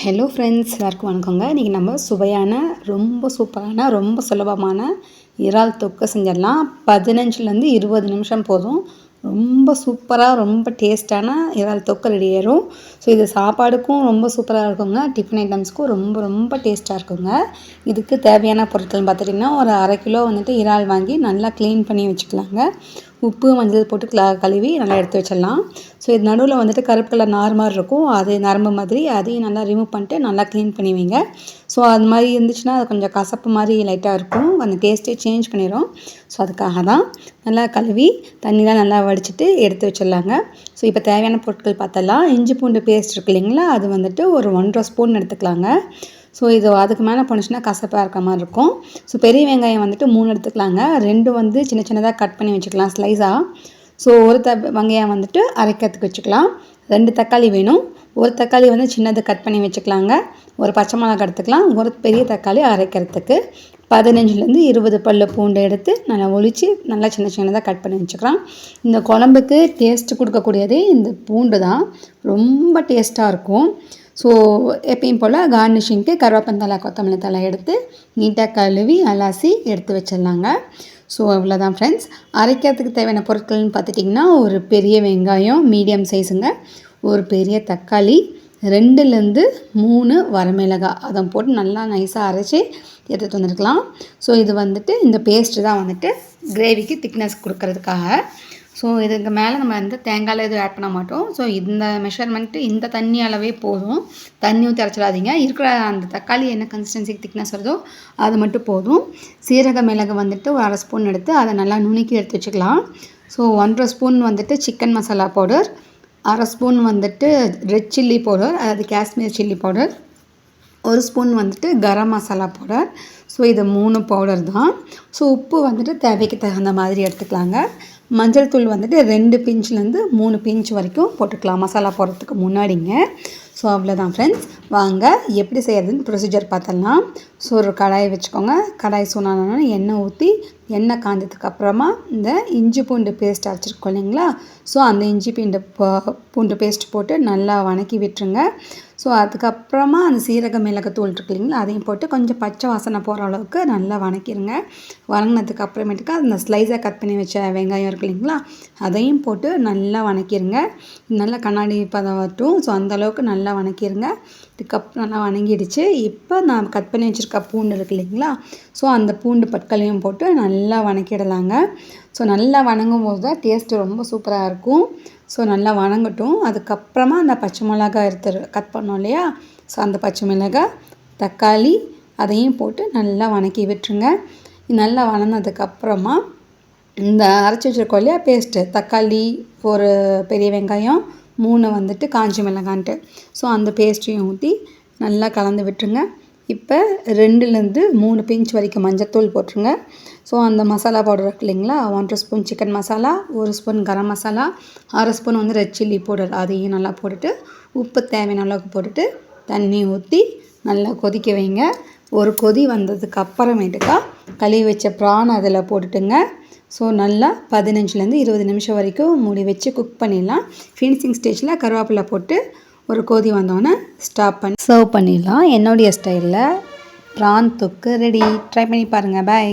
Hello friends எல்லாருக்கும் வணக்கங்க. இன்றைக்கி நம்ம சுவையான ரொம்ப சூப்பரான ரொம்ப சுலபமான இறால் தொக்கு செஞ்சிடலாம். பதினஞ்சுலேருந்து இருபது நிமிஷம் போதும். ரொம்ப சூப்பராக ரொம்ப டேஸ்ட்டான இறால் தொக்கு ரெடி ஆயிரும். ஸோ இது சாப்பாடுக்கும் ரொம்ப சூப்பராக இருக்குங்க. டிஃபன் ஐட்டம்ஸ்க்கும் ரொம்ப ரொம்ப டேஸ்ட்டாக இருக்குங்க. இதுக்கு தேவையான பொருட்கள்னு பார்த்துட்டிங்கன்னா ஒரு அரை கிலோ வந்துட்டு இறால் வாங்கி நல்லா க்ளீன் பண்ணி வச்சுக்கலாங்க. உப்பு மஞ்சள் போட்டு கல கழுவி நல்லா எடுத்து வச்சிடலாம். ஸோ இது நடுவில் வந்துட்டு கருப்பு கலர் நார் மாதிரி இருக்கும். அது நரம்பு மாதிரி அதையும் நல்லா ரிமூவ் பண்ணிட்டு நல்லா க்ளீன் பண்ணி வைங்க. ஸோ அது மாதிரி இருந்துச்சுன்னா அது கொஞ்சம் கசப்பு மாதிரி லைட்டாக இருக்கும். அந்த டேஸ்ட்டே சேஞ்ச் பண்ணிடும் ஸோ அதுக்காக தான் நல்லா கழுவி தண்ணிலாம் நல்லா வடிச்சிட்டு எடுத்து வச்சிடலாங்க. ஸோ இப்போ தேவையான பொருட்கள் பார்த்தலாம் இஞ்சி பூண்டு பேஸ்ட் இருக்கு இல்லைங்களா? அது வந்துட்டு ஒரு ஒன்றரை ஸ்பூன் எடுத்துக்கலாங்க. ஸோ இது அதுக்கு மேலே போணுச்சுன்னா கசப்பாக இருக்க மாதிரி இருக்கும். ஸோ பெரிய வெங்காயம் வந்துட்டு மூணு எடுத்துக்கலாங்க. ரெண்டு வந்து சின்ன சின்னதாக கட் பண்ணி வச்சுக்கலாம் ஸ்லைஸாக ஸோ ஒரு த வெங்காயம் வந்துட்டு அரைக்கிறதுக்கு வச்சுக்கலாம். ரெண்டு தக்காளி வேணும். ஒரு தக்காளி வந்து சின்னது கட் பண்ணி வச்சுக்கலாங்க. ஒரு பச்சை மிளகா எடுத்துக்கலாம். ஒரு பெரிய தக்காளி அரைக்கிறதுக்கு. பதினஞ்சுலேருந்து இருபது பல்லு பூண்டு எடுத்து நல்லா ஒழித்து நல்லா சின்ன சின்னதாக கட் பண்ணி வச்சுக்கலாம். இந்த குழம்புக்கு டேஸ்ட்டு கொடுக்கக்கூடியதே இந்த பூண்டு தான். ரொம்ப டேஸ்ட்டாக இருக்கும். ஸோ எப்பயும் போல் கார்னிஷிங்க்கு கருவேப்பந்தலை கொத்தமல்லி தலை எடுத்து நீட்டாக கழுவி அலாசி எடுத்து வச்சிடலாங்க. ஸோ அவ்வளோதான் ஃப்ரெண்ட்ஸ் அரைக்கிறதுக்கு தேவையான பொருட்கள்னு பார்த்துட்டிங்கன்னா ஒரு பெரிய வெங்காயம் மீடியம் சைஸுங்க ஒரு பெரிய தக்காளி ரெண்டுலேருந்து மூணு வரமிளகாய் அதை போட்டு நல்லா நைஸாக அரைச்சி எடுத்துகிட்டு வந்துருக்கலாம். ஸோ இது வந்துட்டு இந்த பேஸ்ட்டு தான் வந்துட்டு கிரேவிக்கு திக்னஸ் கொடுக்கறதுக்காக. ஸோ இதுக்கு மேலே நம்ம வந்து தேங்காயில் எதுவும் ஆட் பண்ண மாட்டோம். ஸோ இந்த மெஷர்மெண்ட்டு இந்த தண்ணி அளவே போதும். தண்ணியும் திறச்சிடாதீங்க இருக்கிற அந்த தக்காளி என்ன கன்சிஸ்டன்சிக்கு திக்னஸ் வருதோ அது மட்டும் போதும். சீரக மிளகு வந்துட்டு ஒரு அரை ஸ்பூன் எடுத்து அதை நல்லா நுணுக்கி எடுத்து வச்சுக்கலாம். ஸோ ஒன்றரை ஸ்பூன் வந்துட்டு சிக்கன் மசாலா பவுடர் அரை ஸ்பூன் வந்துட்டு ரெட் சில்லி பவுடர் அதாவது காஷ்மீர் சில்லி பவுடர் ஒரு ஸ்பூன் வந்துட்டு கரம் மசாலா பவுடர் ஸோ இது மூணு பவுடர் தான். ஸோ உப்பு வந்துட்டு தேவைக்கு தகுந்த மாதிரி எடுத்துக்கலாங்க. மஞ்சள் தூள் வந்துட்டு ரெண்டு பிஞ்ச்லேருந்து மூணு பிஞ்ச் வரைக்கும் போட்டுக்கலாம். மசாலா போடுறதுக்கு முன்னாடிங்க. ஸோ அவ்வளோதான் ஃப்ரெண்ட்ஸ் வாங்க எப்படி செய்கிறதுன்னு ப்ரொசீஜர் பார்த்தலாம் ஸோ ஒரு கடாயை வச்சுக்கோங்க. கடாய் சூனானோன்னு எண்ணெய் ஊற்றி எண்ணெய் காய்ஞ்சதுக்கு அப்புறமா இந்த இஞ்சி பூண்டு பேஸ்ட் அரைச்சிருக்கோம் இல்லைங்களா? ஸோ அந்த இஞ்சி பூண்டு பூண்டு பேஸ்ட் போட்டு நல்லா வணக்கி விட்டுருங்க. ஸோ அதுக்கப்புறமா அந்த சீரக மிளகு தூள் இருக்கு இல்லைங்களா? அதையும் போட்டு கொஞ்சம் பச்சை வாசனை போகிற அளவுக்கு நல்லா வணக்கிடுங்க வணங்கினதுக்கு அப்புறமேட்டுக்கு அந்த ஸ்லைஸாக கட் பண்ணி வச்ச வெங்காயம் இருக்கு இல்லைங்களா? அதையும் போட்டு நல்லா வணக்கிடுங்க நல்லா கண்ணாடி பதவட்டும். ஸோ ஸோ அந்தளவுக்கு நல்லா வணக்கிடுங்க இதுக்கப்புறம் நல்லா வணங்கிடுச்சு. இப்போ நான் கட் பண்ணி வச்சுருக்க பூண்டு இருக்கு இல்லைங்களா? ஸோ அந்த பூண்டு பற்களையும் போட்டு நல்லா வணக்கிடலாங்க. ஸோ நல்லா வணங்கும் போது தான் டேஸ்ட்டு ரொம்ப சூப்பராக இருக்கும். ஸோ நல்லா வணங்கட்டும். அதுக்கப்புறமா அந்த பச்சை மிளகா எடுத்து கட் பண்ணோம் இல்லையா? ஸோ அந்த பச்சை மிளகாய் தக்காளி அதையும் போட்டு நல்லா வணக்கி விட்டுருங்க. நல்லா வணங்கினதுக்கப்புறமா இந்த அரைச்சி வச்சுருக்கோம் இல்லையா பேஸ்ட்டு தக்காளி ஒரு பெரிய வெங்காயம் மூணு வந்துட்டு காஞ்சி மிளகான்ட்டு. ஸோ அந்த பேஸ்ட்டையும் ஊற்றி நல்லா கலந்து விட்டுருங்க. இப்போ ரெண்டுலேருந்து மூணு பிஞ்ச் வரைக்கும் மஞ்சத்தூள் போட்டுருங்க. ஸோ அந்த மசாலா பவுடர் இருக்கு இல்லைங்களா ஒன்றரை ஸ்பூன் சிக்கன் மசாலா ஒரு ஸ்பூன் கரம் மசாலா அரை ஸ்பூன் வந்து ரெட் சில்லி பவுடர் அதையும் நல்லா போட்டுட்டு உப்பு தேவையான அளவுக்கு போட்டுட்டு தண்ணி ஊற்றி நல்லா கொதிக்க வைங்க. ஒரு கொதி வந்ததுக்கு அப்புறமேட்டுக்கா கழுவி வச்ச ப்ரான் அதில் போட்டுட்டுங்க. ஸோ நல்லா பதினஞ்சுலேருந்து இருபது நிமிஷம் வரைக்கும் மூடி வச்சு குக் பண்ணிடலாம். ஃபினிஷிங் ஸ்டேஜில் கருவேப்பிலை போட்டு ஒரு கொதி வந்தோடனே ஸ்டாப் பண்ணி சர்வ் பண்ணிடலாம். என்னுடைய ஸ்டைலில் ப்ரான் தொக்கு ரெடி ட்ரை பண்ணி பாருங்கள் பாய்